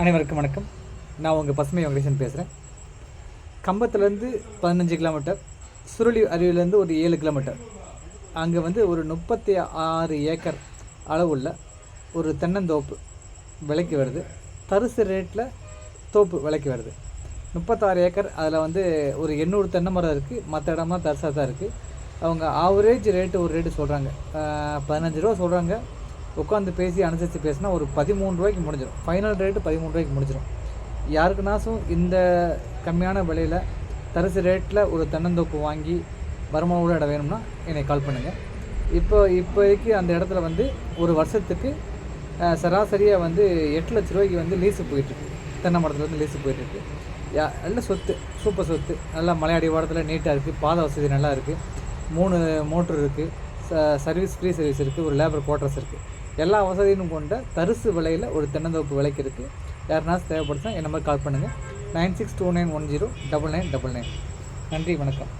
அனைவருக்கும் வணக்கம். நான் உங்கள் பசுமை வெங்கடேசன் பேசுகிறேன் கம்பத்துலேருந்து பதினஞ்சு கிலோமீட்டர் சுருளி அருவிலேருந்து ஒரு ஏழு கிலோமீட்டர் அங்கே வந்து ஒரு முப்பத்தி ஆறு ஏக்கர் அளவுள்ள ஒரு தென்னந்தோப்பு விலைக்கு வருது. தரிசு ரேட்டில் தோப்பு விலைக்கு வருது. முப்பத்தாறு ஏக்கர் அதில் வந்து ஒரு எண்ணூறு தென்னை மரம் இருக்குது மற்ற இடம்லாம் தரிசாக தான் இருக்குது அவங்க ஆவரேஜ் ரேட்டு ஒரு ரேட்டு சொல்கிறாங்க பதினஞ்சு ரூபா சொல்கிறாங்க உட்காந்து பேசி அனுசரித்து பேசினா ஒரு பதிமூணு ரூபாய்க்கு முடிஞ்சிடும் ஃபைனல் ரேட்டு பதிமூணு ரூபாய்க்கு முடிஞ்சிடும் யாருக்குனாசும் இந்த கம்மியான விலையில் தரிசு ரேட்டில் ஒரு தென்னந்தோப்பு வாங்கி வருமானோட இடம் வேணும்னா என்னை கால் பண்ணுங்கள் இப்போ இப்போதைக்கு அந்த இடத்துல வந்து ஒரு வருஷத்துக்கு சராசரியாக வந்து எட்டு லட்ச ரூபாய்க்கு வந்து லீஸு போயிட்டுருக்கு. தென்னை மரத்தில் வந்து லீஸு போயிட்டுருக்கு. யா நல்ல சொத்து சூப்பர் சொத்து. நல்லா மலையாடி வாரத்தில் நீட்டாக இருக்குது பாத வசதி நல்லா இருக்குது மூணு மோட்ரு இருக்குது ச சர்வீஸ் ஃப்ரீ சர்வீஸ் இருக்குது ஒரு லேபர் குவார்ட்டர்ஸ் இருக்குது எல்லா வசதியும் கொண்ட தரிசு விலையில் ஒரு தென்னந்தோப்பு விலைக்கு இருக்குது யாருனாச்சும் தேவைப்படுச்சா என் நம்பர் கால் பண்ணுங்கள் nine six two nine one zero double nine double nine நன்றி வணக்கம்.